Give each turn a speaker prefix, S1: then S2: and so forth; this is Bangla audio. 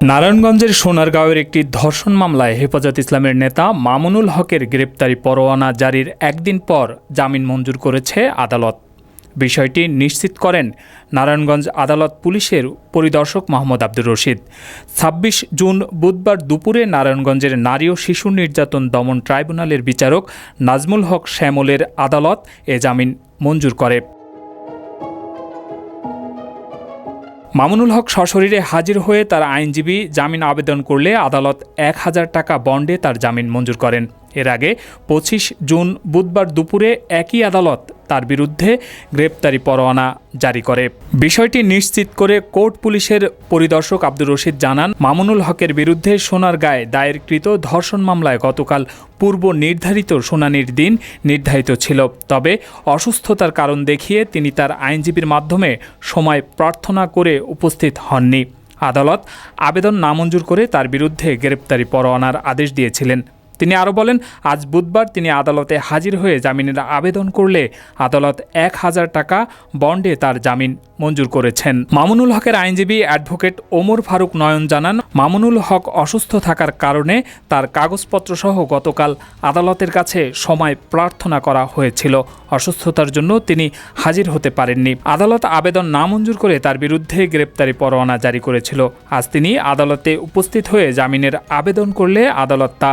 S1: নারায়ণগঞ্জের সোনারগাঁওয়ের একটি ধর্ষণ মামলায় হেফাজত ইসলামের নেতা মামুনুল হকের গ্রেপ্তারি পরোয়ানা জারির একদিন পর জামিন মঞ্জুর করেছে আদালত। বিষয়টি নিশ্চিত করেন নারায়ণগঞ্জ আদালত পুলিশের পরিদর্শক মোহাম্মদ আব্দুর রশিদ। ছাব্বিশ জুন বুধবার দুপুরে নারায়ণগঞ্জের নারী ও শিশু নির্যাতন দমন ট্রাইব্যুনালের বিচারক নাজমুল হক শ্যামলের আদালত এ জামিন মঞ্জুর করে। মামুনুল হক সশরীরে হাজির হয়ে তার আইনজীবী জামিন আবেদন করলে আদালত এক হাজার টাকা বন্ডে তার জামিন মঞ্জুর করেন। এর আগে পঁচিশ জুন বুধবার দুপুরে একই আদালত তার বিরুদ্ধে গ্রেপ্তারি পরোয়ানা জারি করে। বিষয়টি নিশ্চিত করে কোর্ট পুলিশের পরিদর্শক আব্দুর রশিদ জানান, মামুনুল হকের বিরুদ্ধে সোনারগাঁয়ে দায়েরকৃত ধর্ষণ মামলায় গতকাল পূর্ব নির্ধারিত শুনানির দিন নির্ধারিত ছিল। তবে অসুস্থতার কারণ দেখিয়ে তিনি তার আইনজীবীর মাধ্যমে সময় প্রার্থনা করে উপস্থিত হননি। আদালত আবেদন নামঞ্জুর করে তার বিরুদ্ধে গ্রেপ্তারি পরোয়ানার আদেশ দিয়েছিলেন। তিনি আরও বলেন, আজ বুধবার তিনি আদালতে হাজির হয়ে জামিনের আবেদন করলে আদালত এক হাজার টাকা বন্ডে তার জামিন মঞ্জুর করেছেন। মামুনুল হকের আইনজীবী অ্যাডভোকেট ওমর ফারুক নয়ন জানান, মামুনুল হক অসুস্থ থাকার কারণে তার কাগজপত্র সহ গতকাল আদালতের কাছে সময় প্রার্থনা করা হয়েছিল। অসুস্থতার জন্য তিনি হাজির হতে পারেননি। আদালত আবেদন না মঞ্জুর করে তার বিরুদ্ধে গ্রেপ্তারি পরোয়ানা জারি করেছিল। আজ তিনি আদালতে উপস্থিত হয়ে জামিনের আবেদন করলে আদালত তা